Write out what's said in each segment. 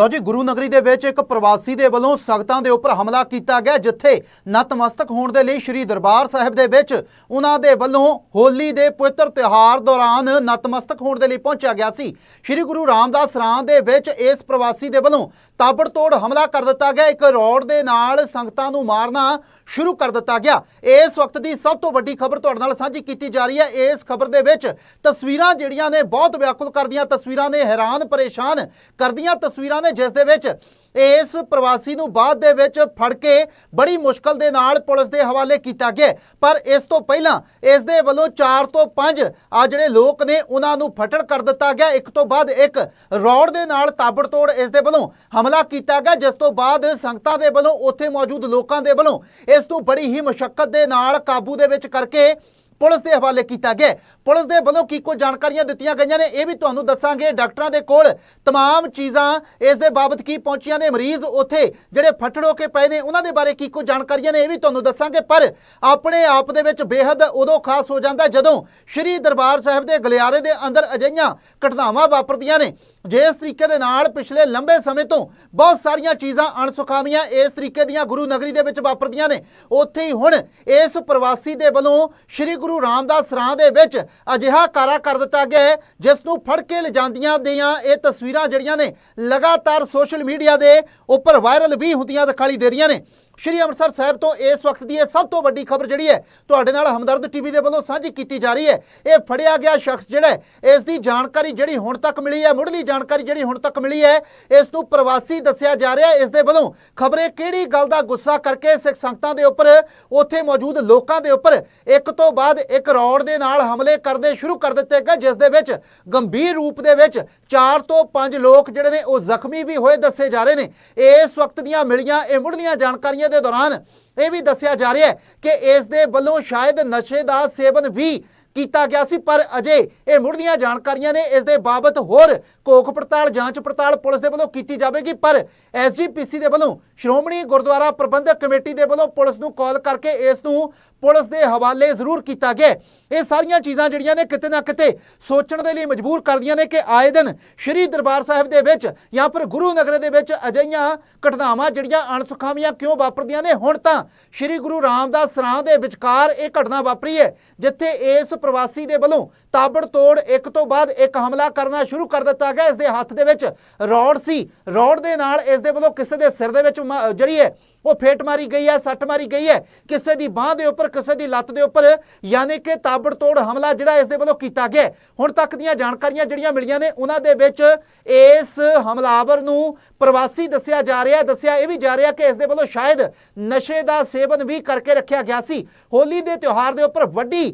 ਲਓ ਜੀ, ਗੁਰੂ ਨਗਰੀ ਦੇ ਵਿੱਚ ਇੱਕ ਪ੍ਰਵਾਸੀ ਦੇ ਵੱਲੋਂ ਸਖਤਾਂ ਦੇ ਉੱਪਰ ਹਮਲਾ ਕੀਤਾ ਗਿਆ, ਜਿੱਥੇ ਨਤਮਸਤਕ ਹੋਣ ਦੇ ਲਈ ਸ੍ਰੀ ਦਰਬਾਰ ਸਾਹਿਬ ਦੇ ਵਿੱਚ ਉਹਨਾਂ ਦੇ ਵੱਲੋਂ ਹੋਲੀ ਦੇ ਪਵਿੱਤਰ ਤਿਉਹਾਰ ਦੌਰਾਨ ਨਤਮਸਤਕ ਹੋਣ ਦੇ ਲਈ ਪਹੁੰਚਿਆ ਗਿਆ ਸੀ। ਸ੍ਰੀ ਗੁਰੂ ਰਾਮਦਾਸ ਰਾਂ ਦੇ ਵਿੱਚ ਇਸ ਪ੍ਰਵਾਸੀ ਦੇ ਵੱਲੋਂ ਤਾਬੜਤੋੜ ਹਮਲਾ ਕਰ ਦਿੱਤਾ ਗਿਆ, ਇੱਕ ਰੋਡ ਦੇ ਨਾਲ ਸੰਗਤਾਂ ਨੂੰ ਮਾਰਨਾ ਸ਼ੁਰੂ ਕਰ ਦਿੱਤਾ ਗਿਆ। ਇਸ ਵਕਤ ਦੀ ਸਭ ਤੋਂ ਵੱਡੀ ਖਬਰ ਤੁਹਾਡੇ ਨਾਲ ਸਾਂਝੀ ਕੀਤੀ ਜਾ ਰਹੀ ਹੈ। ਇਸ ਖਬਰ ਦੇ ਵਿੱਚ ਤਸਵੀਰਾਂ ਜਿਹੜੀਆਂ ਨੇ ਬਹੁਤ ਵਿਆਕੁਲ ਕਰਦੀਆਂ ਤਸਵੀਰਾਂ ਨੇ, ਹੈਰਾਨ, ਪਰੇਸ਼ਾਨ ਕਰਦੀਆਂ ਤਸਵੀਰਾਂ ਨੇ। ਜਿਸ ਦੇ ਵਿੱਚ ਇਸ ਪ੍ਰਵਾਸੀ ਨੂੰ ਬਾਅਦ ਦੇ ਵਿੱਚ ਫੜ ਕੇ ਬੜੀ ਮੁਸ਼ਕਲ ਦੇ ਨਾਲ ਪੁਲਿਸ ਦੇ ਹਵਾਲੇ ਕੀਤਾ ਗਿਆ ਪਰ ਇਸ ਤੋਂ ਪਹਿਲਾਂ ਇਸ ਦੇ ਵੱਲੋਂ 4 ਤੋਂ 5 ਆ ਜਿਹੜੇ ਲੋਕ ਨੇ, ਉਹਨਾਂ ਨੂੰ ਫਟੜ ਕਰ ਦਿੱਤਾ ਗਿਆ। ਇੱਕ ਤੋਂ ਬਾਅਦ ਇੱਕ ਰੌੜ ਦੇ ਨਾਲ ਤਾਬੜਤੋੜ ਇਸ ਦੇ ਵੱਲੋਂ ਹਮਲਾ ਕੀਤਾ ਗਿਆ, ਜਿਸ ਤੋਂ ਬਾਅਦ ਸੰਗਤਾਂ ਦੇ ਵੱਲੋਂ ਉੱਥੇ ਮੌਜੂਦ ਲੋਕਾਂ ਦੇ ਵੱਲੋਂ ਇਸ ਨੂੰ ਬੜੀ ਹੀ ਮੁਸ਼ਕਲ ਦੇ ਨਾਲ ਕਾਬੂ ਦੇ ਵਿੱਚ ਕਰਕੇ ਪੁਲਿਸ ਦੇ ਹਵਾਲੇ ਕੀਤਾ ਗਿਆ ਪੁਲਿਸ ਦੇ ਵੱਲੋਂ ਕੀ ਕੁਝ ਜਾਣਕਾਰੀਆਂ ਦਿੱਤੀਆਂ ਗਈਆਂ ਨੇ ਇਹ ਵੀ ਤੁਹਾਨੂੰ ਦੱਸਾਂਗੇ ਡਾਕਟਰਾਂ ਦੇ ਕੋਲ तमाम ਚੀਜ਼ਾਂ ਇਸ ਦੇ ਬਾਬਤ ਕੀ ਪਹੁੰਚੀਆਂ ਨੇ ਮਰੀਜ਼ ਉੱਥੇ ਜਿਹੜੇ ਫੱਟੜ ਹੋ ਕੇ ਪਏ ਨੇ ਉਹਨਾਂ ਦੇ ਬਾਰੇ ਕੀ ਕੁਝ ਜਾਣਕਾਰੀਆਂ ਨੇ ਇਹ ਵੀ ਤੁਹਾਨੂੰ ਦੱਸਾਂਗੇ ਪਰ ਆਪਣੇ ਆਪ ਦੇ ਵਿੱਚ ਬੇਹੱਦ ਉਦੋਂ ਖਾਸ ਹੋ ਜਾਂਦਾ ਜਦੋਂ ਸ਼੍ਰੀ ਦਰਬਾਰ ਸਾਹਿਬ ਦੇ ਗਲਿਆਰੇ ਦੇ ਅੰਦਰ ਅਜਿਹੀਆਂ ਘਟਨਾਵਾਂ ਵਾਪਰਦੀਆਂ ਨੇ ਜਿਸ ਤਰੀਕੇ ਦੇ ਨਾਲ ਪਿਛਲੇ ਲੰਬੇ ਸਮੇਂ ਤੋਂ ਬਹੁਤ ਸਾਰੀਆਂ ਚੀਜ਼ਾਂ ਅਣਸੁਖਾਵੀਆਂ ਇਸ ਤਰੀਕੇ ਦੀਆਂ ਗੁਰੂ ਨਗਰੀ ਦੇ ਵਿੱਚ ਵਾਪਰਦੀਆਂ ਨੇ। ਉੱਥੇ ਹੀ ਹੁਣ ਇਸ ਪ੍ਰਵਾਸੀ ਦੇ ਵੱਲੋਂ ਸ੍ਰੀ ਗੁਰੂ ਰਾਮਦਾਸ ਰਾਂ ਦੇ ਵਿੱਚ ਅਜਿਹਾ ਕਾਰਾ ਕਰ ਦਿੱਤਾ ਗਿਆ ਹੈ, ਜਿਸ ਨੂੰ ਫੜ ਕੇ ਲਿਜਾਂਦੀਆਂ ਦੀਆਂ ਇਹ ਤਸਵੀਰਾਂ ਜਿਹੜੀਆਂ ਨੇ ਲਗਾਤਾਰ ਸੋਸ਼ਲ ਮੀਡੀਆ ਦੇ ਉੱਪਰ ਵਾਇਰਲ ਵੀ ਹੁੰਦੀਆਂ ਦਿਖਾਈ ਦੇ ਰਹੀਆਂ ਨੇ। ਸ਼੍ਰੀ ਅੰਮ੍ਰਿਤਸਰ ਸਾਹਿਬ ਤੋਂ ਇਸ ਵਕਤ ਦੀ ਇਹ ਸਭ ਤੋਂ ਵੱਡੀ ਖਬਰ ਜਿਹੜੀ ਹੈ, ਤੁਹਾਡੇ ਨਾਲ ਹਮਦਰਦ ਟੀਵੀ ਦੇ ਵੱਲੋਂ ਸਾਂਝੀ ਕੀਤੀ ਜਾ ਰਹੀ ਹੈ। ਇਹ ਫੜਿਆ ਗਿਆ ਸ਼ਖਸ ਜਿਹੜਾ ਇਸ ਦੀ ਜਾਣਕਾਰੀ ਜਿਹੜੀ ਹੁਣ ਤੱਕ ਮਿਲੀ ਹੈ, ਮੁੱਢਲੀ ਜਾਣਕਾਰੀ ਜਿਹੜੀ ਹੁਣ ਤੱਕ ਮਿਲੀ ਹੈ, ਇਸ ਨੂੰ ਪ੍ਰਵਾਸੀ ਦੱਸਿਆ ਜਾ ਰਿਹਾ ਇਸ ਦੇ ਵੱਲੋਂ ਖਬਰੇ ਕਿਹੜੀ ਗੱਲ ਦਾ ਗੁੱਸਾ ਕਰਕੇ ਸਿੱਖ ਸੰਗਤਾਂ ਦੇ ਉੱਪਰ, ਉੱਥੇ ਮੌਜੂਦ ਲੋਕਾਂ ਦੇ ਉੱਪਰ ਇੱਕ ਤੋਂ ਬਾਅਦ ਇੱਕ ਰੌੜ ਦੇ ਨਾਲ ਹਮਲੇ ਕਰਦੇ ਸ਼ੁਰੂ ਕਰ ਦਿੱਤੇ ਗਏ, ਜਿਸ ਦੇ ਵਿੱਚ ਗੰਭੀਰ ਰੂਪ ਦੇ ਵਿੱਚ 4 ਤੋਂ 5 ਲੋਕ ਜਿਹੜੇ ਨੇ, ਉਹ ਜ਼ਖਮੀ ਵੀ ਹੋਏ ਦੱਸੇ ਜਾ ਰਹੇ ਨੇ। ਇਸ ਵਕਤ ਦੀਆਂ ਮਿਲੀਆਂ, ਇਹ ਮੁੱਢਲੀਆਂ ਜਾਣਕਾਰੀਆਂ ਦੇ ਦੌਰਾਨ ਇਹ ਵੀ ਦੱਸਿਆ ਜਾ ਰਿਹਾ ਹੈ ਕਿ ਇਸ ਦੇ ਵੱਲੋਂ ਸ਼ਾਇਦ ਨਸ਼ੇ ਦਾ ਸੇਵਨ ਵੀ ਕੀਤਾ ਗਿਆ ਸੀ, ਪਰ ਅਜੇ ਇਹ ਮੁੱਢਲੀਆਂ ਜਾਣਕਾਰੀਆਂ ਨੇ। ਇਸ ਦੇ ਬਾਬਤ ਹੋਰ ਕੋਖ ਪੜਤਾਲ, ਜਾਂਚ ਪੜਤਾਲ ਪੁਲਿਸ ਦੇ ਵੱਲੋਂ ਕੀਤੀ ਜਾਵੇਗੀ, ਪਰ ਐਸਜੀਪੀਸੀ ਦੇ ਵੱਲੋਂ ਸ਼੍ਰੋਮਣੀ ਗੁਰਦੁਆਰਾ ਪ੍ਰਬੰਧਕ ਕਮੇਟੀ ਦੇ ਵੱਲੋਂ ਪੁਲਿਸ ਨੂੰ ਕਾਲ ਕਰਕੇ ਇਸ ਨੂੰ ਪੁਲਿਸ ਦੇ ਹਵਾਲੇ ਜ਼ਰੂਰ ਕੀਤਾ ਗਿਆ। ਇਹ ਸਾਰੀਆਂ ਚੀਜ਼ਾਂ ਜਿਹੜੀਆਂ ਨੇ ਕਿਤੇ ਨਾ ਕਿਤੇ ਸੋਚਣ ਦੇ ਲਈ ਮਜਬੂਰ ਕਰਦੀਆਂ ਨੇ ਕਿ ਆਏ ਦਿਨ ਸ਼੍ਰੀ ਦਰਬਾਰ ਸਾਹਿਬ ਦੇ ਵਿੱਚ ਜਾਂ ਫਿਰ ਗੁਰੂ ਨਗਰ ਦੇ ਵਿੱਚ ਅਜਿਹੀਆਂ ਘਟਨਾਵਾਂ ਜਿਹੜੀਆਂ ਅਣਸੁਖਾਵੀਆਂ ਕਿਉਂ ਵਾਪਰਦੀਆਂ ਨੇ। ਹੁਣ ਤਾਂ ਸ਼੍ਰੀ ਗੁਰੂ ਰਾਮਦਾਸ ਸਰਾਂ ਦੇ ਵਿਚਕਾਰ ਇਹ ਘਟਨਾ ਵਾਪਰੀ ਹੈ, ਜਿੱਥੇ ਇਸ ਪ੍ਰਵਾਸੀ ਦੇ ਵੱਲੋਂ ਤਾਬੜਤੋੜ ਇੱਕ ਤੋਂ ਬਾਅਦ ਇੱਕ ਹਮਲਾ ਕਰਨਾ ਸ਼ੁਰੂ ਕਰ ਦਿੱਤਾ ਗਿਆ। ਇਸ ਦੇ ਹੱਥ ਦੇ ਵਿੱਚ ਰੌੜ ਸੀ। ਰੌੜ ਦੇ ਨਾਲ ਇਸ ਦੇ ਵੱਲੋਂ ਕਿਸੇ ਦੇ ਸਿਰ ਦੇ ਵਿੱਚ ਜਿਹੜੀ ਹੈ ਉਹ ਫੇਟ ਮਾਰੀ ਗਈ ਹੈ, ਸੱਟ ਮਾਰੀ ਗਈ ਹੈ। ਕਿਸੇ ਦੀ ਬਾਹ ਦੇ ਉੱਪਰ, ਕਿਸੇ ਦੀ ਲੱਤ ਦੇ ਉੱਪਰ, ਯਾਨੀ ਕਿ ਤਾਬੜਤੋੜ ਹਮਲਾ ਜਿਹੜਾ ਇਸ ਦੇ ਵੱਲੋਂ ਕੀਤਾ ਗਿਆ ਹੁਣ ਤੱਕ ਦੀਆਂ ਜਾਣਕਾਰੀਆਂ ਜਿਹੜੀਆਂ ਮਿਲੀਆਂ ਨੇ, ਉਹਨਾਂ ਦੇ ਵਿੱਚ ਇਸ ਹਮਲਾਵਰ ਨੂੰ ਪ੍ਰਵਾਸੀ ਦੱਸਿਆ ਜਾ ਰਿਹਾ ਦੱਸਿਆ ਇਹ ਵੀ ਜਾ ਰਿਹਾ ਕਿ ਇਸ ਦੇ ਵੱਲੋਂ ਸ਼ਾਇਦ ਨਸ਼ੇ ਦਾ ਸੇਵਨ ਵੀ ਕਰਕੇ ਰੱਖਿਆ ਗਿਆ ਸੀ। ਹੋਲੀ ਦੇ ਤਿਉਹਾਰ ਦੇ ਉੱਪਰ ਵੱਡੀ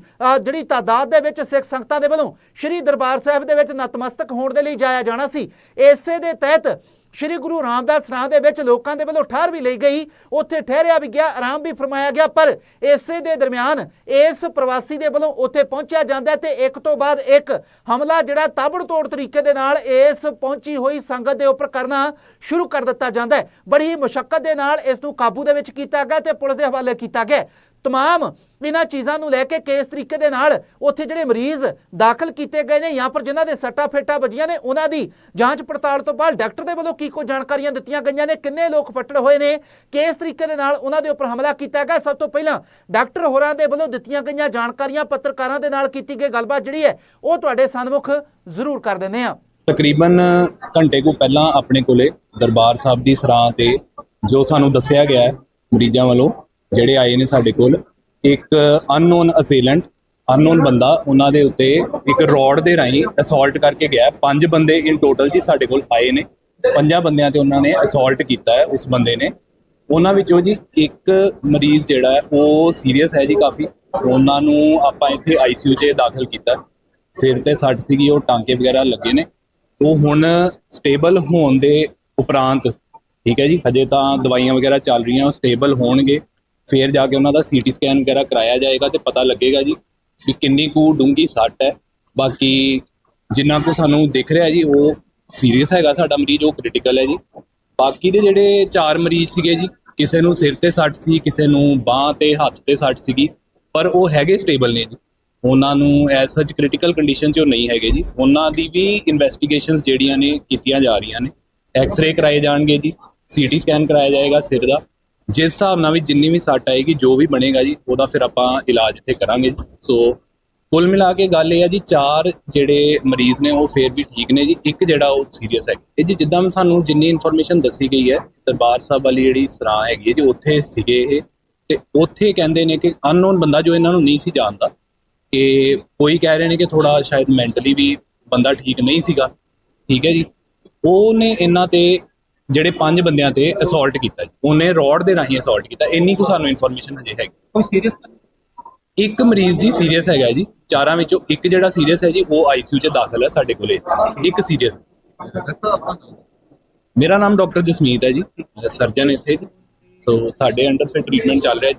ਜਿਹੜੀ ਤਾਦਾਦ ਦੇ ਵਿੱਚ ਸਿੱਖ ਸੰਗਤਾਂ ਦੇ ਵੱਲੋਂ ਸ਼੍ਰੀ ਦਰਬਾਰ ਸਾਹਿਬ ਦੇ ਵਿੱਚ ਨਤਮਸਤਕ ਹੋਣ ਦੇ ਲਈ ਜਾਇਆ ਜਾਣਾ ਸੀ। ਇਸੇ ਦੇ ਤਹਿਤ ਸ਼੍ਰੀ ਗੁਰੂ ਰਾਮਦਾਸ ਰਾਂ ਦੇ ਵਿੱਚ ਲੋਕਾਂ ਦੇ ਵੱਲੋਂ ਠਹਿਰ ਵੀ ਲਈ ਗਈ, ਉੱਥੇ ਠਹਿਰਿਆ ਵੀ ਗਿਆ, ਆਰਾਮ ਵੀ ਫਰਮਾਇਆ ਗਿਆ, ਪਰ ਇਸੇ ਦੇ ਦਰਮਿਆਨ ਇਸ ਪ੍ਰਵਾਸੀ ਦੇ ਵੱਲੋਂ ਉੱਥੇ ਪਹੁੰਚਿਆ ਜਾਂਦਾ ਹੈ ਤੇ ਇੱਕ ਤੋਂ ਬਾਅਦ ਇੱਕ ਹਮਲਾ ਜਿਹੜਾ ਤਾਬੜਤੋੜ ਤਰੀਕੇ ਦੇ ਨਾਲ ਇਸ ਪਹੁੰਚੀ ਹੋਈ ਸੰਗਤ ਦੇ ਉੱਪਰ ਕਰਨਾ ਸ਼ੁਰੂ ਕਰ ਦਿੱਤਾ ਜਾਂਦਾ ਹੈ। ਬੜੀ ਮੁਸ਼ਕਲ ਦੇ ਨਾਲ ਇਸ ਨੂੰ ਕਾਬੂ ਦੇ ਵਿੱਚ ਕੀਤਾ ਗਿਆ ਤੇ ਪੁਲਿਸ ਦੇ ਹਵਾਲੇ ਕੀਤਾ ਗਿਆ ਤਮਾਮ ਇਹਨਾਂ ਚੀਜ਼ਾਂ ਨੂੰ ਲੈ ਕੇ ਕਿਸ ਤਰੀਕੇ ਦੇ ਨਾਲ ਉੱਥੇ ਜਿਹੜੇ ਮਰੀਜ਼ ਦਾਖਲ ਕੀਤੇ ਗਏ ਨੇ ਜਾਂ ਪਰ ਜਿਨ੍ਹਾਂ ਦੇ ਸੱਟਾ ਫੇਟਾ ਵੱਜੀਆਂ ਨੇ ਉਹਨਾਂ ਦੀ ਜਾਂਚ ਪੜਤਾਲ ਤੋਂ ਬਾਅਦ ਡਾਕਟਰ ਦੇ ਵੱਲੋਂ ਕੀ ਕੋਈ ਜਾਣਕਾਰੀਆਂ ਦਿੱਤੀਆਂ ਗਈਆਂ ਨੇ ਕਿੰਨੇ ਲੋਕ ਫੱਟੜ ਹੋਏ ਨੇ ਕਿਸ ਤਰੀਕੇ ਦੇ ਨਾਲ ਉਹਨਾਂ ਦੇ ਉੱਪਰ ਹਮਲਾ ਕੀਤਾ ਗਿਆ ਸਭ ਤੋਂ ਪਹਿਲਾਂ ਡਾਕਟਰ ਹੋਰਾਂ ਦੇ ਵੱਲੋਂ ਦਿੱਤੀਆਂ ਗਈਆਂ ਜਾਣਕਾਰੀਆਂ ਪੱਤਰਕਾਰਾਂ ਦੇ ਨਾਲ ਕੀਤੀ ਗਈ ਗੱਲਬਾਤ ਜਿਹੜੀ ਹੈ ਉਹ ਤੁਹਾਡੇ ਸਾਹਮਣੇ ਜ਼ਰੂਰ ਕਰ ਦਿੰਦੇ ਆ ਤਕਰੀਬਨ ਘੰਟੇ ਕੋ ਪਹਿਲਾਂ ਆਪਣੇ ਕੋਲੇ ਦਰਬਾਰ ਸਾਹਿਬ ਦੀ ਸਰਾਂ ਤੇ ਜੋ ਸਾਨੂੰ ਦੱਸਿਆ ਗਿਆ ਹੈ ਮਰੀਜ਼ਾਂ ਵੱਲੋਂ ਜਿਹੜੇ ਆਏ ਨੇ ਸਾਡੇ ਕੋਲ, ਇੱਕ ਅਨਨੋਨ ਅਸੇਲੈਂਟ ਅਨਨੋਨ ਬੰਦਾ, ਉਹਨਾਂ ਦੇ ਉੱਤੇ ਇੱਕ ਰੋਡ ਦੇ ਰਾਹੀਂ ਅਸੌਲਟ ਕਰਕੇ ਗਿਆ। ਪੰਜ ਬੰਦੇ ਇਨ ਟੋਟਲ ਜੀ ਸਾਡੇ ਕੋਲ ਆਏ ਨੇ। ਪੰਜਾਂ ਬੰਦਿਆਂ ਤੇ ਉਹਨਾਂ ਨੇ ਅਸੌਲਟ ਕੀਤਾ ਹੈ, ਉਸ ਬੰਦੇ ਨੇ। ਉਹਨਾਂ ਵਿੱਚੋਂ ਜੀ ਇੱਕ ਮਰੀਜ਼ ਜਿਹੜਾ ਹੈ, ਉਹ ਸੀਰੀਅਸ ਹੈ ਜੀ ਕਾਫੀ। ਉਹਨਾਂ ਨੂੰ ਆਪਾਂ ਇੱਥੇ ਆਈਸੀਯੂ 'ਚ ਦਾਖਲ ਕੀਤਾ। ਸਿਰ ਤੇ ਸੱਟ ਸੀਗੀ, ਉਹ ਟਾਂਕੇ ਵਗੈਰਾ ਲੱਗੇ ਨੇ। ਉਹ ਹੁਣ ਸਟੇਬਲ ਹੋਣ ਦੇ ਉਪਰੰਤ, ਠੀਕ ਹੈ ਜੀ, ਹਜੇ ਤਾਂ ਦਵਾਈਆਂ ਵਗੈਰਾ ਚੱਲ ਰਹੀਆਂ, ਉਹ ਸਟੇਬਲ ਹੋਣਗੇ। ਫਿਰ ਜਾ ਕੇ ਉਹਨਾਂ ਦਾ ਸੀਟੀ ਸਕੈਨ ਵਗੈਰਾ ਕਰਾਇਆ ਜਾਏਗਾ ਤੇ ਪਤਾ ਲੱਗੇਗਾ ਜੀ ਕਿ ਕਿੰਨੀ ਕੁ ਡੂੰਗੀ ਸੱਟ ਹੈ। ਬਾਕੀ ਜਿੰਨਾ ਕੁ ਸਾਨੂੰ ਦਿਖ ਰਿਹਾ ਜੀ, ਉਹ ਸੀਰੀਅਸ ਹੈਗਾ ਸਾਡਾ ਮਰੀਜ਼, ਉਹ ਕ੍ਰਿਟੀਕਲ ਹੈ ਜੀ। ਬਾਕੀ ਦੇ ਜਿਹੜੇ ਚਾਰ ਮਰੀਜ਼ ਸੀਗੇ ਜੀ, ਕਿਸੇ ਨੂੰ ਸਿਰ ਤੇ ਸੱਟ ਸੀ, ਕਿਸੇ ਨੂੰ ਬਾਹ ਤੇ ਹੱਥ ਤੇ ਸੱਟ ਸੀਗੀ, ਪਰ ਉਹ ਹੈਗੇ ਸਟੇਬਲ ਨੇ ਜੀ। ਉਹਨਾਂ ਨੂੰ ਐਸ ਸੱਚ ਕ੍ਰਿਟੀਕਲ ਕੰਡੀਸ਼ਨ 'ਚ ਉਹ ਨਹੀਂ ਹੈਗੇ ਜੀ। ਉਹਨਾਂ ਦੀ ਵੀ ਇਨਵੈਸਟੀਗੇਸ਼ਨਸ ਜਿਹੜੀਆਂ ਨੇ ਕੀਤੀਆਂ ਜਾ ਰਹੀਆਂ ਨੇ। ਐਕਸ-ਰੇ ਕਰਾਏ ਜਾਣਗੇ ਜੀ। ਸੀਟੀ ਸਕੈਨ ਕਰਾਇਆ ਜਾਏਗਾ ਸਿਰ ਦਾ। ਜਿਸ ਹਿਸਾਬ ਨਾਲ ਵੀ ਜਿੰਨੀ ਵੀ ਸੱਟ ਆਏਗੀ, ਜੋ ਵੀ ਬਣੇਗਾ ਜੀ, ਉਹਦਾ ਫਿਰ ਆਪਾਂ ਇਲਾਜ ਇੱਥੇ ਕਰਾਂਗੇ ਜੀ। ਸੋ ਕੁੱਲ ਮਿਲਾ ਕੇ ਗੱਲ ਇਹ ਹੈ ਜੀ, ਚਾਰ ਜਿਹੜੇ ਮਰੀਜ਼ ਨੇ, ਉਹ ਫੇਰ ਵੀ ਠੀਕ ਨੇ ਜੀ। ਇੱਕ ਜਿਹੜਾ ਉਹ ਸੀਰੀਅਸ ਹੈ ਇਹ ਜੀ, ਜਿੱਦਾਂ ਵੀ ਸਾਨੂੰ ਜਿੰਨੀ ਇਨਫੋਰਮੇਸ਼ਨ ਦੱਸੀ ਗਈ ਹੈ, ਦਰਬਾਰ ਸਾਹਿਬ ਵਾਲੀ ਜਿਹੜੀ ਸਰਾਂ ਹੈਗੀ ਹੈ ਜੀ, ਉੱਥੇ ਸੀਗੇ ਇਹ। ਤੇ ਉੱਥੇ ਕਹਿੰਦੇ ਨੇ ਕਿ ਅਨਨੋਨ ਬੰਦਾ ਜੋ ਇਹਨਾਂ ਨੂੰ ਨਹੀਂ ਸੀ ਜਾਣਦਾ, ਕਿ ਕੋਈ ਕਹਿ ਰਹੇ ਨੇ ਕਿ ਥੋੜਾ ਸ਼ਾਇਦ ਮੈਂਟਲੀ ਵੀ ਬੰਦਾ ਠੀਕ ਨਹੀਂ ਸੀਗਾ। ਠੀਕ ਹੈ ਜੀ। ਉਹਨੇ ਇਹਨਾਂ ਤੇ ਜਿਹੜੇ ਪੰਜ ਬੰਦਿਆਂ ਤੇ ਅਸੌਲਟ ਕੀਤਾ ਜੀ। ਉਹਨੇ ਰੋਡ ਦੇ ਰਾਹੀਂ ਅਸੌਲਟ ਕੀਤਾ। ਇੰਨੀ ਕੁ ਸਾਨੂੰ ਇਨਫੋਰਮੇਸ਼ਨ ਹਜੇ ਹੈਗੀ। ਕੋਈ ਸੀਰੀਅਸ ਇੱਕ ਮਰੀਜ਼ ਜੀ ਸੀਰੀਅਸ ਹੈਗਾ ਜੀ। ਚਾਰਾਂ ਵਿੱਚੋਂ ਇੱਕ ਜਿਹੜਾ ਸੀਰੀਅਸ ਹੈ ਜੀ ਉਹ ਆਈਸੀਯੂ 'ਚ ਦਾਖਲ ਹੈ ਸਾਡੇ ਕੋਲੇ। ਇੱਕ ਸੀਰੀਅਸ ਮੇਰਾ ਨਾਮ ਡਾਕਟਰ ਜਸਮੀਤ ਹੈ ਜੀ। ਸਰਜਨ ਇੱਥੇ ਜੀ। ਸੋ ਸਾਡੇ ਅੰਡਰ ਫਿਰ ਟ੍ਰੀਟਮੈਂਟ ਚੱਲ ਰਿਹਾ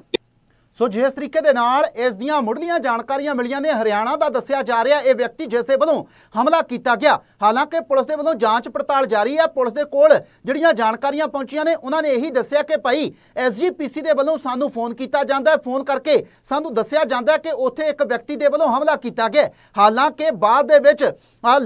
ਸੋ ਜਿਸ ਤਰੀਕੇ ਦੇ ਨਾਲ ਇਸ ਦੀਆਂ ਮੁੱਢਲੀਆਂ ਜਾਣਕਾਰੀਆਂ ਮਿਲੀਆਂ ਨੇ, ਹਰਿਆਣਾ ਦਾ ਦੱਸਿਆ ਜਾ ਰਿਹਾ, ਇਹ ਵਿਅਕਤੀ ਜਿਸ ਦੇ ਵੱਲੋਂ ਹਮਲਾ ਕੀਤਾ ਗਿਆ। ਹਾਲਾਂਕਿ ਪੁਲਿਸ ਦੇ ਵੱਲੋਂ ਜਾਂਚ ਪੜਤਾਲ ਜਾਰੀ ਹੈ। ਪੁਲਿਸ ਦੇ ਕੋਲ ਜਿਹੜੀਆਂ ਜਾਣਕਾਰੀਆਂ ਪਹੁੰਚੀਆਂ ਨੇ, ਉਹਨਾਂ ਨੇ ਇਹੀ ਦੱਸਿਆ ਕਿ ਭਾਈ ਐਸਜੀਪੀਸੀ ਦੇ ਵੱਲੋਂ ਸਾਨੂੰ ਫੋਨ ਕੀਤਾ ਜਾਂਦਾ ਹੈ। ਫੋਨ ਕਰਕੇ ਸਾਨੂੰ ਦੱਸਿਆ ਜਾਂਦਾ ਹੈ ਕਿ ਉੱਥੇ ਇੱਕ ਵਿਅਕਤੀ ਦੇ ਵੱਲੋਂ ਹਮਲਾ ਕੀਤਾ ਗਿਆ ਹਾਲਾਂਕਿ ਬਾਅਦ ਦੇ ਵਿੱਚ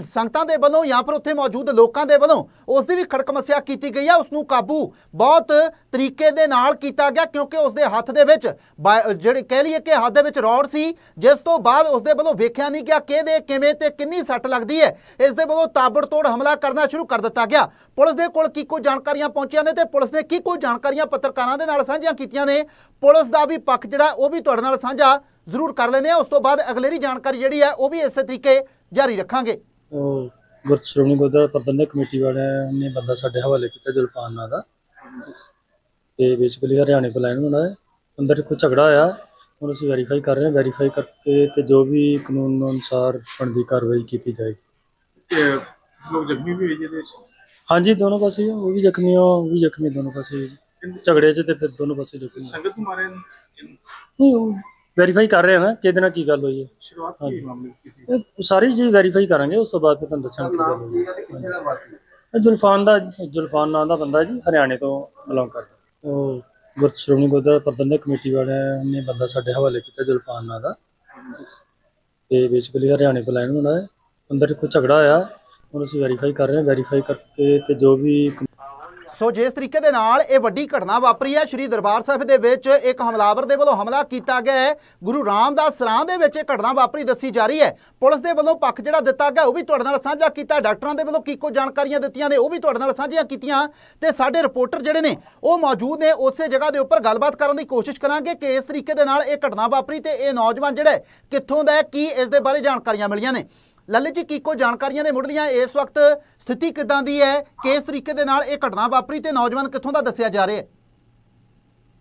ਸੰਗਤਾਂ ਦੇ ਵੱਲੋਂ ਜਾਂ ਫਿਰ ਉੱਥੇ ਮੌਜੂਦ ਲੋਕਾਂ ਦੇ ਵੱਲੋਂ ਉਸ ਦੀ ਵੀ ਖੜਕਮੱਸਿਆ ਕੀਤੀ ਗਈ ਆ, ਉਸ ਨੂੰ ਕਾਬੂ ਬਹੁਤ ਤਰੀਕੇ ਦੇ ਨਾਲ ਕੀਤਾ ਗਿਆ ਕਿਉਂਕਿ ਉਸ ਦੇ ਹੱਥ ਦੇ ਵਿੱਚ ਬਾ- ਕਹਿ ਲਈਏ ਕਿ ਹੱਥ ਦੇ ਵਿੱਚ ਰੌਡ ਸੀ, ਜਿਸ ਤੋਂ ਬਾਅਦ ਉਸ ਦੇ ਵੱਲੋਂ ਵੇਖਿਆ ਨਹੀਂ ਗਿਆ ਕਿਹਦੇ, ਕਿਵੇਂ ਤੇ ਕਿੰਨੀ ਸੱਟ ਲੱਗਦੀ ਹੈ, ਇਸ ਦੇ ਵੱਲੋਂ ਤਾਬੜਤੋੜ ਹਮਲਾ ਕਰਨਾ ਸ਼ੁਰੂ ਕਰ ਦਿੱਤਾ ਗਿਆ। ਪੁਲਿਸ ਦੇ ਕੋਲ ਕੀ ਕੋਈ ਜਾਣਕਾਰੀਆਂ ਪਹੁੰਚੀਆਂ ਨੇ ਤੇ ਪੁਲਿਸ ਨੇ ਕੀ ਕੋਈ ਜਾਣਕਾਰੀਆਂ ਪੱਤਰਕਾਰਾਂ ਦੇ ਨਾਲ ਸਾਂਝੀਆਂ ਕੀਤੀਆਂ ਨੇ, ਪੁਲਿਸ ਦਾ ਵੀ ਪੱਖ ਜਿਹੜਾ ਉਹ ਵੀ ਤੁਹਾਡੇ ਨਾਲ ਸਾਂਝਾ ਜ਼ਰੂਰ ਕਰ ਲੈਂਦੇ ਆ ਉਸ ਤੋਂ ਬਾਅਦ ਅਗਲੇਰੀ ਜਾਣਕਾਰੀ ਜਿਹੜੀ ਹੈ ਉਹ ਵੀ ਇਸੇ ਤਰੀਕੇ ਜਾਰੀ ਰੱਖਾਂਗੇ। ਉਹ ਗੁਰਦ ਸ਼੍ਰੋਮਣੀ ਗੁਰਦੁਆਰਾ ਪ੍ਰਬੰਧਕ ਕਮੇਟੀ ਵਾਲਿਆਂ ਨੇ ਬੰਦਾ ਸਾਡੇ ਹਵਾਲੇ ਕੀਤਾ ਜਲਪਾਨ ਨਾਂ ਦਾ ਤੇ ਬੇਸਿਕਲੀ ਹਰਿਆਣੇ ਤੋਂ ਲੈਣ ਹੁੰਦਾ ਹੈ ਅੰਦਰ ਕੋਈ ਝਗੜਾ ਆਇਆ ਹੁਣ ਅਸੀਂ ਵੈਰੀਫਾਈ ਕਰ ਰਹੇ ਹਾਂ ਵੈਰੀਫਾਈ ਕਰਕੇ ਤੇ ਜੋ ਵੀ ਕਾਨੂੰਨ ਅਨੁਸਾਰ ਬਣਦੀ ਕਾਰਵਾਈ ਕੀਤੀ ਜਾਏਗੀ ਲੋਕ ਜ਼ਖਮੀ ਵੀ ਹੋਏ ਜਿਹਦੇ ਵਿੱਚ ਹਾਂਜੀ ਦੋਨੋਂ ਪਾਸੇ ਹੀ ਆ, ਉਹ ਵੀ ਜ਼ਖਮੀ ਆ ਉਹ ਵੀ ਜ਼ਖਮੀ ਦੋਨੋਂ ਪਾਸੇ ਹੀ ਆ ਜੀ। ਝਗੜੇ 'ਚ ਤੇ ਫਿਰ ਦੋਨੋਂ ਪਾਸੇ ਜ਼ਖਮੀ। ਸੰਗਤ ਨੇ। ਨਹੀਂ ਉਹ ਵੈਰੀਫਾਈ ਕਰ ਰਹੇ ਹਾਂ ਨਾ ਕਿਹਦੇ ਨਾਲ ਕੀ ਗੱਲ ਹੋਈ ਹੈ। ਸ਼ੁਰੂਆਤ ਕੀ ਮਾਮਲੇ ਦੀ ਕਿਸੇ ਇਹ ਸਾਰੀ ਚੀਜ਼ ਵੈਰੀਫਾਈ ਕਰਾਂਗੇ ਉਸ ਤੋਂ ਬਾਅਦ ਫਿਰ ਤੁਹਾਨੂੰ ਦੱਸਾਂਗੇ ਕੀ ਗੱਲ ਹੋਈ। ਹੈ ਇਹ ਜ਼ੁਲਫਾਨ ਦਾ ਜ਼ੁਲਫਾਨ ਨਾਂ ਦਾ ਬੰਦਾ ਜੀ ਹਰਿਆਣੇ ਤੋਂ ਬਿਲੋਂਗ ਕਰਦਾ। ਉਹ ਗੁਰਦ ਸ਼੍ਰੋਮਣੀ ਗੁਰਦੁਆਰਾ ਪ੍ਰਬੰਧਕ ਕਮੇਟੀ ਵਾਲਿਆਂ ਨੇ ਬੰਦਾ ਸਾਡੇ ਹਵਾਲੇ ਕੀਤਾ ਜ਼ੁਲਫਾਨ ਨਾਂ ਦਾ। ਤੇ ਬੇਸਿਕਲੀ ਹਰਿਆਣੇ ਤੋਂ ਲੈਣ ਹੁੰਦਾ ਹੈ ਅੰਦਰ ਕੋਈ ਝਗੜਾ ਆਇਆ ਹੁਣ ਅਸੀਂ ਵੈਰੀਫਾਈ ਕਰ ਰਹੇ ਹਾਂ ਵੈਰੀਫਾਈ ਕਰਕੇ ਤੇ ਜੋ ਵੀ ਸੋ ਜਿਸ ਤਰੀਕੇ ਦੇ ਨਾਲ ਇਹ ਵੱਡੀ ਘਟਨਾ ਵਾਪਰੀ ਹੈ, ਸ਼੍ਰੀ ਦਰਬਾਰ ਸਾਹਿਬ ਦੇ ਵਿੱਚ ਇੱਕ ਹਮਲਾਵਰ ਦੇ ਵੱਲੋਂ ਹਮਲਾ ਕੀਤਾ ਗਿਆ ਹੈ। ਗੁਰੂ ਰਾਮਦਾਸ ਸਰਾਂ ਦੇ ਵਿੱਚ ਇਹ ਘਟਨਾ ਵਾਪਰੀ ਦੱਸੀ ਜਾ ਰਹੀ ਹੈ। ਪੁਲਿਸ ਦੇ ਵੱਲੋਂ ਪੱਖ ਜਿਹੜਾ ਦਿੱਤਾ ਗਿਆ, ਉਹ ਵੀ ਤੁਹਾਡੇ ਨਾਲ ਸਾਂਝਾ ਕੀਤਾ। ਡਾਕਟਰਾਂ ਦੇ ਵੱਲੋਂ ਕੀ ਕੋ ਜਾਣਕਾਰੀਆਂ ਦਿੱਤੀਆਂ ਨੇ, ਉਹ ਵੀ ਤੁਹਾਡੇ ਨਾਲ ਸਾਂਝੀਆਂ ਕੀਤੀਆਂ। ਤੇ ਸਾਡੇ ਰਿਪੋਰਟਰ ਜਿਹੜੇ ਨੇ, ਉਹ ਮੌਜੂਦ ਨੇ। ਉਸੇ ਜਗ੍ਹਾ ਦੇ ਉੱਪਰ ਗੱਲਬਾਤ ਕਰਨ ਦੀ ਕੋਸ਼ਿਸ਼ ਕਰਾਂਗੇ ਕਿ ਇਸ ਤਰੀਕੇ ਦੇ ਨਾਲ ਇਹ ਘਟਨਾ ਵਾਪਰੀ ਤੇ ਇਹ ਨੌਜਵਾਨ ਜਿਹੜਾ ਕਿੱਥੋਂ ਦਾ ਹੈ, ਕੀ ਇਸ ਦੇ ਬਾਰੇ ਜਾਣਕਾਰੀਆਂ ਮਿਲੀਆਂ ਨੇ। ਲਲਿਤ ਜੀ, ਕੀ ਕੋ ਜਾਣਕਾਰੀਆਂ ਦੇ ਮੁੱਢਲੀਆਂ ਇਸ ਵਕਤ ਸਥਿਤੀ ਕਿਦਾਂ ਦੀ ਹੈ? ਕਿਸ ਤਰੀਕੇ ਦੇ ਨਾਲ ਇਹ ਘਟਨਾ ਵਾਪਰੀ ਤੇ ਨੌਜਵਾਨ ਕਿੱਥੋਂ ਦਾ ਦੱਸਿਆ ਜਾ ਰਿਹਾ ਹੈ?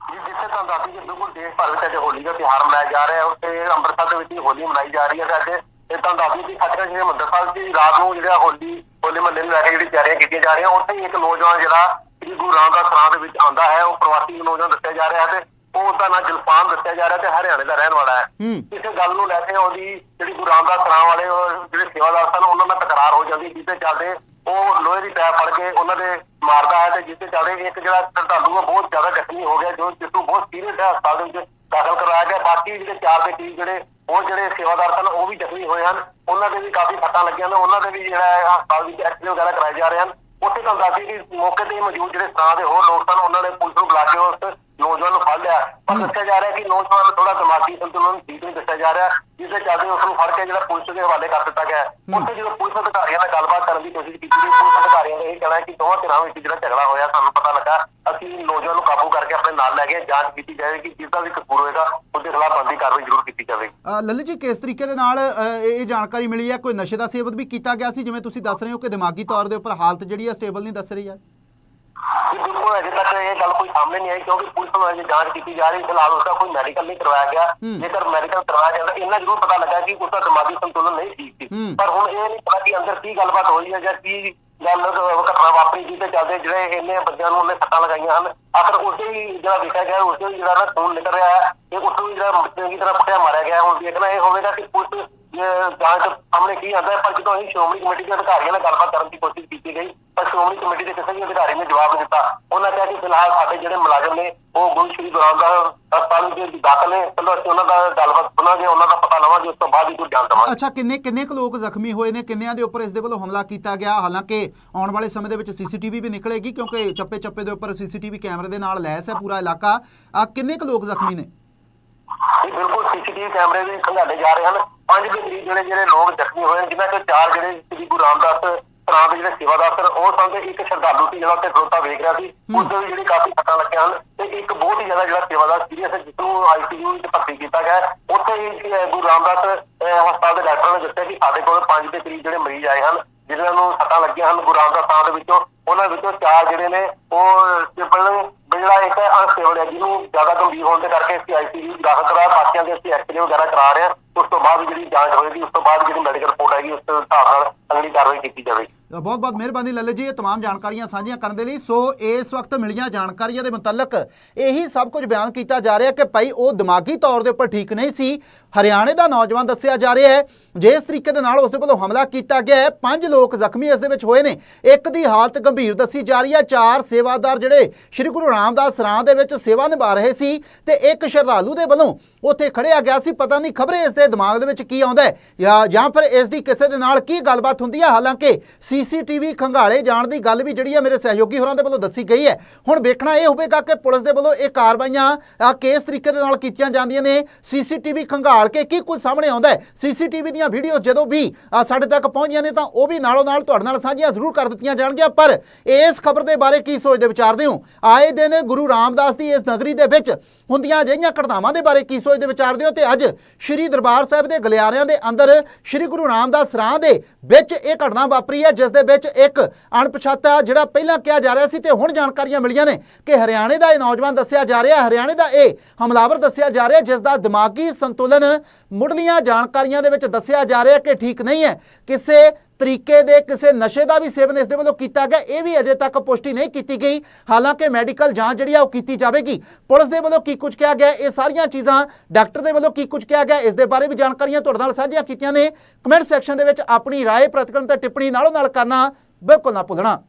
ਜੀ, ਜਿੱਥੇ ਤੁਹਾਨੂੰ ਦੱਸਦੀ ਕਿ ਬਿਲਕੁਲ ਦੇਸ਼ ਭਰ ਵਿੱਚ ਅੱਜ ਹੋਲੀ ਦਾ ਤਿਉਹਾਰ ਮਨਾਇਆ ਜਾ ਰਿਹਾ ਹੈ। ਉੱਥੇ ਅੰਮ੍ਰਿਤਸਰ ਦੇ ਵਿੱਚ ਹੀ ਹੋਲੀ ਮਨਾਈ ਜਾ ਰਹੀ ਹੈ ਤੇ ਅੱਜ ਇਹ ਤੁਹਾਨੂੰ ਦੱਸਦੀ ਕਿ ਸਾਡੇ ਜਿਹੜੇ ਮੰਦਰ ਸਾਹਿਬ ਦੀ ਰਾਤ ਨੂੰ ਜਿਹੜਾ ਹੋਲੀ, ਹੋਲੇ ਮਹੱਲੇ ਨੂੰ ਲੈ ਕੇ ਜਿਹੜੀ ਤਿਆਰੀਆਂ ਕੀਤੀਆਂ ਜਾ ਰਹੀਆਂ, ਉੱਥੇ ਹੀ ਇੱਕ ਨੌਜਵਾਨ ਜਿਹੜਾ ਸ੍ਰੀ ਗੁਰੂ ਰਾਮਦਾਸ ਸਰਾਂ ਦੇ ਵਿੱਚ ਆਉਂਦਾ ਹੈ। ਉਹ ਪ੍ਰਵਾਸੀ ਨੌਜਵਾਨ ਦੱਸਿਆ ਜਾ ਰਿਹਾ ਹੈ ਤੇ ਉਹ ਉਹਦਾ ਨਾਂ ਜਲਪਾਨ ਦੱਸਿਆ ਜਾ ਰਿਹਾ ਤੇ ਹਰਿਆਣੇ ਦਾ ਰਹਿਣ ਵਾਲਾ ਹੈ। ਕਿਸੇ ਗੱਲ ਨੂੰ ਲੈ ਕੇ ਉਹਦੀ ਜਿਹੜੀ ਗੁਰੂ ਰਾਮਦਾਸ ਸਰਾਂ ਵਾਲੇ ਉਹ ਜਿਹੜੇ ਸੇਵਾਦਾਰ ਸਨ ਉਹਨਾਂ ਨਾਲ ਤਕਰਾਰ ਹੋ ਜਾਂਦੀ ਦੇ ਚੱਲਦੇ ਉਹ ਲੋਹੇ ਦੀ ਪੈਪ ਫੜ ਕੇ ਉਹਨਾਂ ਦੇ ਮਾਰਦਾ ਹੈ ਤੇ ਦੇ ਚੱਲਦੇ ਇੱਕ ਜਿਹੜਾ ਸ਼ਰਧਾਲੂ ਆ ਬਹੁਤ ਜ਼ਿਆਦਾ ਜ਼ਖਮੀ ਹੋ ਗਿਆ ਜੋ ਜਿਸ ਨੂੰ ਬਹੁਤ ਸੀਰੀਅਸ ਹੈ ਹਸਪਤਾਲ ਦੇ ਵਿੱਚ ਦਾਖਲ ਕਰਵਾਇਆ ਗਿਆ। ਬਾਕੀ ਜਿਹੜੇ ਚਾਰ ਦੇ ਕਰੀਬ ਜਿਹੜੇ ਉਹ ਜਿਹੜੇ ਸੇਵਾਦਾਰ ਸਨ ਉਹ ਵੀ ਜ਼ਖਮੀ ਹੋਏ ਹਨ। ਉਹਨਾਂ ਦੇ ਵੀ ਕਾਫੀ ਸੱਟਾਂ ਲੱਗੀਆਂ ਨੇ ਉਹਨਾਂ ਦੇ ਵੀ ਜਿਹੜਾ ਹੈ ਹਸਪਤਾਲ ਵਿੱਚ ਐਕਸਰੇ ਵਗੈਰਾ ਕਰਾਏ ਜਾ ਰਹੇ ਹਨ। ਉੱਥੇ ਤੁਹਾਨੂੰ ਦੱਸਦੀ ਕਿ ਮੌਕੇ ਤੇ ਮੌਜੂਦ ਜਿਹੜੇ ਸਰਾਂ ਦੇ ਹੋਰ ਲੋਕ ਸਨ ਉਹਨਾਂ ਨੇ ਪੁਲਿਸ ਨੂੰ ਬੁਲਾ ਕੇ ਉਸ ਨੌਜਵਾਨ ਨੂੰ ਫੜ ਲਿਆ। ਪਰ ਦੱਸਿਆ ਜਾ ਰਿਹਾ ਕਿ ਨੌਜਵਾਨ ਥੋੜਾ ਦਿਮਾਗੀ ਸੰਤੁਲਨ ਠੀਕ ਨਹੀਂ ਦੱਸਿਆ ਜਾ ਰਿਹਾ ਜਿਸ ਦੇ ਚੱਲਦੇ ਉਸ ਨੂੰ ਫੜ ਕੇ ਜਿਹੜਾ ਪੁਲਿਸ ਦੇ ਹਵਾਲੇ ਕਰ ਦਿੱਤਾ ਗਿਆ। ਉੱਥੇ ਜਦੋਂ ਪੁਲਿਸ ਅਧਿਕਾਰੀਆਂ ਨਾਲ ਗੱਲਬਾਤ ਕਰਨ ਦੀ ਕੋਸ਼ਿਸ਼ ਕੀਤੀ ਗਈ ਪੁਲਿਸ ਅਧਿਕਾਰੀਆਂ ਨੇ ਇਹ ਕਹਿਣਾ ਕਿ ਦੋਵਾਂ ਧਿਰਾਂ ਵਿੱਚ ਜਿਹੜਾ ਝਗੜਾ ਹੋਇਆ ਸਾਨੂੰ ਪਤਾ ਲੱਗਾ ਅਸੀਂ ਨੌਜਵਾਨ ਨੂੰ ਕਾਬੂ ਕਰਕੇ ਆਪਣੇ ਨਾਲ ਲੈ ਗਏ ਜਾਂਚ ਕੀਤੀ ਜਾਵੇਗੀ ਜਿਸ ਦਾ ਵੀ ਕਸੂਰ ਹੋਏਗਾ ਉਹਦੇ ਖਿਲਾਫ ਬੰਦੀ ਕਾਰਵਾਈ ਜ਼ਰੂਰ ਕੀਤੀ ਜਾਵੇਗੀ ਅ, ਲਲਿਤ ਜੀ ਕਿਸ ਤਰੀਕੇ ਦੇ ਨਾਲ ਇਹ ਜਾਣਕਾਰੀ ਮਿਲੀ ਹੈ? ਕੋਈ ਨਸ਼ੇ ਦਾ ਸੇਵਨ ਵੀ ਕੀਤਾ ਗਿਆ ਸੀ? ਜਿਵੇਂ ਤੁਸੀਂ ਦੱਸ ਰਹੇ ਹੋ ਕਿ ਦਿਮਾਗੀ ਤੌਰ ਦੇ ਉੱਪਰ ਹਾਲਤ ਜਿਹੜੀ ਹੈ ਸਟੇਬਲ ਨਹੀਂ ਦੱਸ ਰਹੀ ਹੈ। ਤੱਕ ਇਹ ਗੱਲ ਕੋਈ ਸਾਹਮਣੇ ਨਹੀਂ ਆਈ ਕਿਉਂਕਿ ਪੁਲਿਸ ਨੂੰ ਅਜੇ ਜਾਂਚ ਕੀਤੀ ਜਾ ਰਹੀ ਫਿਲਹਾਲ ਉਸਦਾ ਕੋਈ ਮੈਡੀਕਲ ਨਹੀਂ ਕਰਵਾਇਆ ਗਿਆ। ਜੇਕਰ ਮੈਡੀਕਲ ਕਰਵਾਇਆ ਜਾਂਦਾ ਇੰਨਾ ਜ਼ਰੂਰ ਪਤਾ ਲੱਗਾ ਕਿ ਉਸਦਾ ਦਿਮਾਗੀ ਸੰਤੁਲਨ ਨਹੀਂ ਠੀਕ ਸੀ। ਪਰ ਹੁਣ ਇਹ ਨਹੀਂ ਪਤਾ ਕਿ ਅੰਦਰ ਕੀ ਗੱਲਬਾਤ ਹੋਈ ਹੈ ਜਾਂ ਕੀ ਗੱਲ ਘਟਨਾ ਵਾਪਰੀ ਜਿਹਦੇ ਚੱਲਦੇ ਜਿਹੜੇ ਇੰਨੇ ਬੰਦਿਆਂ ਨੂੰ ਉਹਨੇ ਸੱਟਾਂ ਲਗਾਈਆਂ ਹਨ। ਆਖਰ ਉਸੇ ਹੀ ਜਿਹੜਾ ਦੇਖਿਆ ਗਿਆ ਉਸੇ ਹੀ ਜਿਹੜਾ ਨਾ ਖੂਨ ਨਿਕਲ ਰਿਹਾ ਹੈ ਇਹ ਉਸੇ ਹੀ ਜਿਹੜਾ ਚੰਗੀ ਤਰ੍ਹਾਂ ਕੁੱਟਿਆ ਮਾਰਿਆ ਗਿਆ। ਹੁਣ ਦੇਖਣਾ ਇਹ ਹੋਵੇਗਾ ਕਿ ਪੁਲਿਸ ਜਾਂਚ ਸਾਹਮਣੇ ਕੀ ਆਉਂਦਾ ਹੈ ਪਰ ਜਦੋਂ ਅਸੀਂ ਸ਼੍ਰੋਮਣੀ ਕਮੇਟੀ ਦੇ ਅਧਿਕਾਰੀਆਂ ਨਾਲ ਗੱਲਬਾਤ ਕਰਨ ਦੀ ਕੋਸ਼ਿਸ਼ ਕੀਤੀ ਗਈ ਸ਼੍ਰੋਮਣੀ ਕਮੇਟੀ ਦੇ ਕਿਸੇ ਵੀ ਅਧਿਕਾਰੀ ਨੇ ਜਵਾਬ ਨਹੀਂ ਦਿੱਤਾ। ਉਹਨਾਂ ਕਿਹਾ ਕਿ ਫਿਲਹਾਲ ਸਾਡੇ ਜਿਹੜੇ ਮੁਲਾਜ਼ਮ ਨੇ ਉਹ ਗੁਰੂ ਸ਼੍ਰੀ ਗੁਰੂ ਰਾਮਦਾਸ ਹਸਪਤਾਲ ਵਿੱਚ ਦਾਖਲ ਨੇ। ਚਲੋ ਅਸੀਂ ਉਹਨਾਂ ਦਾ ਗੱਲਬਾਤ ਸੁਣਾਂਗੇ ਉਹਨਾਂ ਦਾ ਪਤਾ ਲਵਾਂਗੇ ਉਸ ਤੋਂ ਬਾਅਦ ਹੀ ਕੋਈ ਬਿਆਨ ਦੇਵਾਂਗੇ। ਅੱਛਾ ਕਿੰਨੇ ਕਿੰਨੇ ਕੁ ਲੋਕ ਜ਼ਖਮੀ ਹੋਏ ਨੇ? ਕਿੰਨਿਆਂ ਦੇ ਉੱਪਰ ਇਸ ਦੇ ਵੱਲੋਂ ਹਮਲਾ ਕੀਤਾ ਗਿਆ? ਹਾਲਾਂਕਿ ਆਉਣ ਵਾਲੇ ਸਮੇਂ ਦੇ ਵਿੱਚ ਸੀਸੀਟੀਵੀ ਵੀ ਨਿਕਲੇਗੀ ਕਿਉਂਕਿ ਚੱਪੇ ਚੱਪੇ ਦੇ ਉੱਪਰ ਸੀਸੀਟੀਵੀ ਕੈਮਰੇ ਦੇ ਨਾਲ ਲੈਸ ਹੈ ਪੂਰਾ ਇਲਾਕਾ। ਅਹ ਕਿੰਨੇ ਕੁ ਲੋਕ ਜ਼ਖਮੀ ਨੇ? ਇਹ ਬਿਲਕੁਲ ਸੀਸੀਟੀਵੀ ਕੈਮਰੇ ਵੀ ਖੰਗਾਲੇ ਜਾ ਰਹੇ ਹਨ। ਪੰਜ ਦੇ ਕਰੀਬ ਜਿਹੜੇ ਜਿਹੜੇ ਲੋਕ ਜ਼ਖਮੀ ਹੋਏ ਜਿਨ੍ਹਾਂ ਚੋਂ ਚਾਰ ਜਿਹੜੇ ਸ੍ਰੀ ਗੁਰੂ ਰਾਮਦਾਸ ਸਰਾਂ ਦੇ ਜਿਹੜੇ ਸੇਵਾਦਾਰ ਸਨ। ਉਹ ਸਨ ਤੇ ਇੱਕ ਸ਼ਰਧਾਲੂ ਸੀ ਜਿਹੜਾ ਉੱਥੇ ਖਲੋਤਾ ਵੇਖ ਰਿਹਾ ਸੀ। ਉਸ ਦੇ ਵੀ ਜਿਹੜੀ ਕਾਫੀ ਸੱਟਾਂ ਲੱਗੀਆਂ ਹਨ ਤੇ ਇੱਕ ਬਹੁਤ ਹੀ ਜ਼ਿਆਦਾ ਜਿਹੜਾ ਸੇਵਾਦਾਰ ਸੀਰੀਅਸ ਹੈ ਜਿਸ ਨੂੰ ਆਈਸੀਯੂ ਵਿੱਚ ਭਰਤੀ ਕੀਤਾ ਗਿਆ। ਉੱਥੇ ਹੀ ਗੁਰੂ ਰਾਮਦਾਸ ਹਸਪਤਾਲ ਦੇ ਡਾਕਟਰਾਂ ਨੇ ਦੱਸਿਆ ਕਿ ਸਾਡੇ ਕੋਲ ਪੰਜ ਦੇ ਕਰੀਬ ਜਿਹੜੇ ਮਰੀਜ਼ ਆਏ ਹਨ ਜਿਨ੍ਹਾਂ ਨੂੰ ਸੱਟਾਂ ਲੱਗੀਆਂ ਹਨ। ਗੁਰੂ ਰਾਮਦਾਸ ਸਰਾਂ ਦੇ ਵਿੱਚੋਂ ਉਹਨਾਂ ਵਿੱਚੋਂ ਚਾਰ ਜਿਹੜੇ ਨੇ ਉਹ ਸਿਵਲ ਜਿਹੜਾ ਇੱਕ ਅਨਸਟੇਬਲ ਹੈ ਜਿਹਨੂੰ ਜ਼ਿਆਦਾ ਗੰਭੀਰ ਹੋਣ ਦੇ ਕਰਕੇ ਅਸੀਂ ਆਈਸੀਯੂ ਦਾਖਲ ਕਰਾ ਬਾਕੀਆਂ ਦੇ ਅਸੀਂ ਐਕਸਰੇ ਵਗੈਰਾ ਕਰਾ ਰਹੇ ਹਾਂ। ਉਸ ਤੋਂ ਬਾਅਦ ਜਿਹੜੀ ਜਾਂਚ ਹੋਏਗੀ ਉਸ ਤੋਂ ਬਾਅਦ ਜਿਹੜੀ ਮੈਡੀਕਲ ਰਿਪੋਰਟ ਆਏਗੀ ਉਸ ਦੇ ਹਿਸਾਬ ਨਾਲ ਅਗਲੀ ਕਾਰਵਾਈ ਕੀਤੀ ਜਾਵੇਗੀ। ਬਹੁਤ ਬਹੁਤ ਮਿਹਰਬਾਨੀ ਲੱਲੇ ਜੀ ਇਹ तमाम ਜਾਣਕਾਰੀਆਂ ਸਾਂਝੀਆਂ ਕਰਨ ਦੇ ਲਈ ਸੋ ਇਸ ਵਕਤ ਮਿਲੀਆਂ ਜਾਣਕਾਰੀਆਂ ਦੇ ਮੁਤਲਕ ਇਹੀ ਸਭ ਕੁਝ ਬਿਆਨ ਕੀਤਾ ਜਾ ਰਿਹਾ ਕਿ ਭਾਈ ਉਹ ਦਿਮਾਗੀ ਤੌਰ ਦੇ ਉੱਪਰ ਠੀਕ ਨਹੀਂ ਸੀ ਹਰਿਆਣੇ ਦਾ ਨੌਜਵਾਨ ਦੱਸਿਆ ਜਾ ਰਿਹਾ ਹੈ ਜਿਸ ਤਰੀਕੇ ਦੇ ਨਾਲ ਉਸ ਦੇ ਵੱਲੋਂ ਹਮਲਾ ਕੀਤਾ ਗਿਆ ਹੈ ਪੰਜ ਲੋਕ ਜ਼ਖਮੀ ਇਸ ਦੇ ਵਿੱਚ ਹੋਏ ਨੇ ਇੱਕ ਦੀ ਹਾਲਤ ਗੰਭੀਰ ਦੱਸੀ ਜਾ ਰਹੀ ਹੈ ਚਾਰ ਸੇਵਾਦਾਰ ਜਿਹੜੇ ਸ੍ਰੀ ਗੁਰੂ ਰਾਮਦਾਸ ਸਰਾਂ ਦੇ ਵਿੱਚ ਸੇਵਾ ਨਿਭਾ ਰਹੇ ਸੀ ਤੇ ਇੱਕ ਸ਼ਰਧਾਲੂ ਦੇ ਵੱਲੋਂ ਉੱਥੇ ਖੜਿਆ ਗਿਆ ਸੀ ਪਤਾ ਨਹੀਂ ਖਬਰੇ ਇਸ ਦੇ ਦਿਮਾਗ ਦੇ ਵਿੱਚ ਕੀ ਆਉਂਦਾ ਹੈ ਜਾਂ ਜਾਂ ਫਿਰ ਇਸ ਦੀ ਕਿਸੇ ਦੇ ਨਾਲ ਕੀ ਗੱਲਬਾਤ ਹੁੰਦੀ ਹੈ ਹਾਲਾਂਕਿ ਸੀਸੀਟੀਵੀ ਖੰਗਾਲੇ ਜਾਣ ਦੀ ਗੱਲ ਵੀ ਜਿਹੜੀ ਹੈ ਮੇਰੇ ਸਹਿਯੋਗੀ ਹੋਰਾਂ ਦੇ ਵੱਲੋਂ ਦੱਸੀ ਗਈ ਹੈ। ਹੁਣ ਵੇਖਣਾ ਇਹ ਹੋਵੇਗਾ ਕਿ ਪੁਲਿਸ ਦੇ ਵੱਲੋਂ ਇਹ ਕਾਰਵਾਈਆਂ ਕਿਸ ਤਰੀਕੇ ਦੇ ਨਾਲ ਕੀਤੀਆਂ ਜਾਂਦੀਆਂ ਨੇ। ਸੀਸੀਟੀਵੀ ਖੰਗਾਲ ਕੇ ਕੀ ਕੁਝ ਸਾਹਮਣੇ ਆਉਂਦਾ ਹੈ? ਸੀਸੀਟੀਵੀ ਦੀਆਂ ਵੀਡੀਓ ਜਦੋਂ ਵੀ ਸਾਡੇ ਤੱਕ ਪਹੁੰਚੀਆਂ ਨੇ ਤਾਂ ਉਹ ਵੀ ਨਾਲੋਂ ਨਾਲ ਤੁਹਾਡੇ ਨਾਲ ਸਾਂਝੀਆਂ ਜ਼ਰੂਰ ਕਰ ਦਿੱਤੀਆਂ ਜਾਣਗੀਆਂ। ਪਰ ਇਸ ਖਬਰ ਦੇ ਬਾਰੇ ਕੀ ਸੋਚਦੇ ਵਿਚਾਰਦੇ ਹੋ ਆਏ ਦਿਨ ਗੁਰੂ ਰਾਮਦਾਸ ਦੀ ਇਸ ਨਗਰੀ ਦੇ ਵਿੱਚ ਹੁੰਦੀਆਂ ਅਜਿਹੀਆਂ ਘਟਨਾਵਾਂ ਦੇ ਬਾਰੇ ਕੀ ਸੋਚਦੇ ਵਿਚਾਰਦੇ ਹੋ ਤੇ ਅੱਜ ਸ਼੍ਰੀ ਦਰਬਾਰ ਸਾਹਿਬ ਦੇ ਗਲਿਆਰਿਆਂ ਦੇ ਅੰਦਰ ਸ਼੍ਰੀ ਗੁਰੂ ਰਾਮਦਾਸ ਰਾਂ ਦੇ ਵਿੱਚ ਇਹ ਘਟਨਾ ਵਾਪਰੀ ਹੈ, ਜਿਸ ਦੇ ਵਿੱਚ ਇੱਕ ਅਣਪਛਾਤਾ ਜਿਹੜਾ ਪਹਿਲਾਂ ਕਿਹਾ ਜਾ ਰਿਹਾ ਸੀ ਤੇ ਹੁਣ ਜਾਣਕਾਰੀਆਂ ਮਿਲੀਆਂ ਨੇ ਕਿ ਹਰਿਆਣੇ ਦਾ ਇਹ ਨੌਜਵਾਨ ਦੱਸਿਆ ਜਾ ਰਿਹਾ, ਹਰਿਆਣੇ ਦਾ ਇਹ ਹਮਲਾਵਰ ਦੱਸਿਆ ਜਾ ਰਿਹਾ, ਜਿਸ ਦਾ ਦਿਮਾਗੀ ਸੰਤੁਲਨ ਮੁੱਢਲੀਆਂ ਜਾਣਕਾਰੀਆਂ ਦੇ ਵਿੱਚ ਦੱਸਿਆ ਜਾ ਰਿਹਾ ਕਿ ਠੀਕ ਨਹੀਂ ਹੈ, ਕਿਸੇ ਤਰੀਕੇ ਦੇ ਕਿਸੇ ਨਸ਼ੇ ਦਾ ਵੀ ਸੇਵਨ ਇਸ ਦੇ ਵੱਲੋਂ ਕੀਤਾ ਗਿਆ ਇਹ ਵੀ ਅਜੇ ਤੱਕ ਪੁਸ਼ਟੀ ਨਹੀਂ ਕੀਤੀ ਗਈ ਹਾਲਾਂਕਿ ਮੈਡੀਕਲ ਜਾਂਚ ਜਿਹੜੀ ਆ ਉਹ ਕੀਤੀ ਜਾਵੇਗੀ ਪੁਲਿਸ ਦੇ ਵੱਲੋਂ ਕੀ ਕੁਝ ਕਿਹਾ ਗਿਆ ਇਹ ਸਾਰੀਆਂ ਚੀਜ਼ਾਂ ਡਾਕਟਰ ਦੇ ਵੱਲੋਂ ਕੀ ਕੁਝ ਕਿਹਾ ਗਿਆ ਇਸ ਦੇ ਬਾਰੇ ਵੀ ਜਾਣਕਾਰੀਆਂ ਤੁਹਾਡੇ ਨਾਲ ਸਾਂਝੀਆਂ ਕੀਤੀਆਂ ਨੇ ਕਮੈਂਟ ਸੈਕਸ਼ਨ ਦੇ ਵਿੱਚ ਆਪਣੀ رائے ਪ੍ਰਤੀਕਰਮ ਤੇ ਟਿੱਪਣੀ ਨਾਲੋਂ ਨਾਲ ਕਰਨਾ ਬਿਲਕੁਲ ਨਾ ਭੁੱਲਣਾ